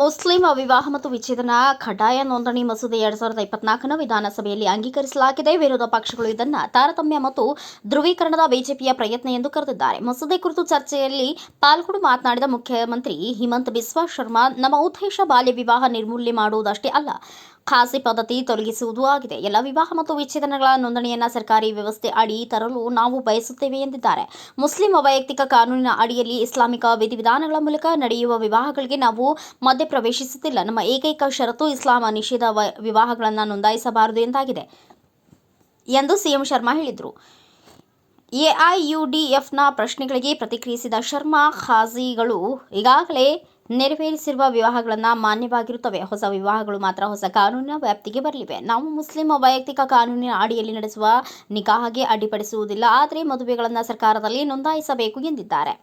Muslim ವಿವಾಹ ಮತ್ತು ವಿಚ್ಛೇದನ ಕಡ್ಡಾಯ ನೋಂದಣಿ ಮಸೂದೆ ಎರಡ್ ಸಾವಿರದ ಇಪ್ಪತ್ನಾಲ್ಕನ ವಿಧಾನಸಭೆಯಲ್ಲಿ ಅಂಗೀಕರಿಸಲಾಗಿದೆ. ವಿರೋಧ ಪಕ್ಷಗಳು ಇದನ್ನು ತಾರತಮ್ಯ ಮತ್ತು ಧ್ರುವೀಕರಣದ ಬಿಜೆಪಿಯ ಪ್ರಯತ್ನ ಎಂದು ಕರೆದಿದ್ದಾರೆ. ಮಸೂದೆ ಕುರಿತು ಚರ್ಚೆಯಲ್ಲಿ ಪಾಲ್ಗೊಂಡು ಮಾತನಾಡಿದ ಮುಖ್ಯಮಂತ್ರಿ ಹಿಮಂತ್ ಬಿಸ್ವಾ ಶರ್ಮಾ, ನಮ್ಮ ಉದ್ದೇಶ ಬಾಲ್ಯ ವಿವಾಹ ನಿರ್ಮೂಲನೆ ಮಾಡುವುದಷ್ಟೇ ಅಲ್ಲ ಖಾಸಿ ಪದ್ಧತಿ ತೊಲಗಿಸುವುದು ಆಗಿದೆ. ಎಲ್ಲ ವಿವಾಹ ಮತ್ತು ವಿಚ್ಛೇದನಗಳ ನೋಂದಣಿಯನ್ನು ಸರ್ಕಾರಿ ವ್ಯವಸ್ಥೆ ಅಡಿ ತರಲು ನಾವು ಬಯಸುತ್ತೇವೆ ಎಂದಿದ್ದಾರೆ. ಮುಸ್ಲಿಂ ವೈಯಕ್ತಿಕ ಕಾನೂನಿನ ಅಡಿಯಲ್ಲಿ ಇಸ್ಲಾಮಿಕ ವಿಧಿವಿಧಾನಗಳ ಮೂಲಕ ನಡೆಯುವ ವಿವಾಹಗಳಿಗೆ ನಾವು ಮಧ್ಯ ಪ್ರವೇಶಿಸುತ್ತಿಲ್ಲ. ನಮ್ಮ ಏಕೈಕ ಷರತ್ತು ಇಸ್ಲಾಂ ನಿಷೇಧ ವಿವಾಹಗಳನ್ನು ನೋಂದಾಯಿಸಬಾರದು ಎಂದಾಗಿದೆ ಎಂದು ಸಿಎಂ ಶರ್ಮಾ ಹೇಳಿದರು. ಎಐಯುಡಿಎಫ್ನ ಪ್ರಶ್ನೆಗಳಿಗೆ ಪ್ರತಿಕ್ರಿಯಿಸಿದ ಶರ್ಮಾ ಖಾಜಿಗಳು ಈಗಾಗಲೇ ನೆರವೇರಿಸಿರುವ ವಿವಾಹಗಳನ್ನು ಮಾನ್ಯವಾಗಿರುತ್ತವೆ. ಹೊಸ ವಿವಾಹಗಳು ಮಾತ್ರ ಹೊಸ ಕಾನೂನಿನ ವ್ಯಾಪ್ತಿಗೆ ಬರಲಿವೆ. ನಾವು ಮುಸ್ಲಿಂ ವೈಯಕ್ತಿಕ ಕಾನೂನಿನ ಅಡಿಯಲ್ಲಿ ನಡೆಸುವ ನಿಗಾಹಗೆ ಅಡ್ಡಿಪಡಿಸುವುದಿಲ್ಲ. ಆದರೆ ಮದುವೆಗಳನ್ನು ಸರ್ಕಾರದಲ್ಲಿ ನೋಂದಾಯಿಸಬೇಕು ಎಂದಿದ್ದಾರೆ.